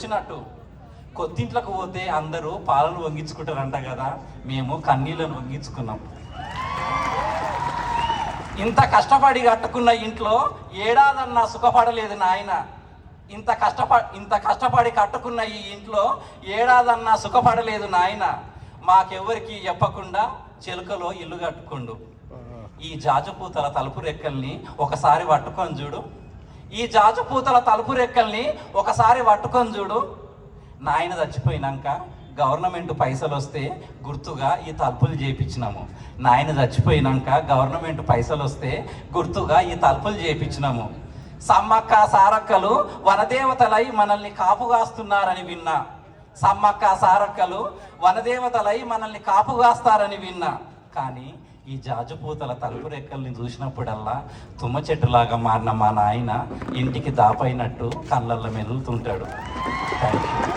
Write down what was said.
వచ్చినట్టు. కొద్దింట్లకు పోతే అందరూ పాలను వంగించుకుంటారంట కదా మేము కన్నీళ్ళను వంగించుకున్నాం. ఇంత కష్టపడి కట్టుకున్న ఇంట్లో ఏడాదన్నా సుఖపడలేదు నాయన. ఇంత కష్టప ఇంత కష్టపడి కట్టుకున్న ఈ ఇంట్లో ఏడాదన్నా సుఖపడలేదు నాయన. మాకెవ్వరికి చెప్పకుండా చెలుకలో ఇల్లు కట్టుకుండు. ఈ జాజపూతల తలుపు రెక్కల్ని ఒకసారి పట్టుకొని చూడు. ఈ జాజపూతల తలుపు రెక్కల్ని ఒకసారి పట్టుకొని చూడు. నాయన చచ్చిపోయినాక గవర్నమెంట్ పైసలు వస్తే గుర్తుగా ఈ తలుపులు చేపించినాము. నాయన చచ్చిపోయినాక గవర్నమెంట్ పైసలు వస్తే గుర్తుగా ఈ తలుపులు చేపించినాము. సమ్మక్క సారక్కలు వనదేవతలై మనల్ని కాపుగాస్తున్నారని విన్నా. సమ్మక్క సారక్కలు వనదేవతలై మనల్ని కాపుగాస్తారని విన్నా. కానీ ఈ జాజుపూతల తలుపు రెక్కల్ని చూసినప్పుడల్లా తుమ్మ చెట్టులాగా మారిన మా నాయన ఇంటికి దాపైనట్టు కళ్ళల్లో మెదులుతుంటాడు. Thank you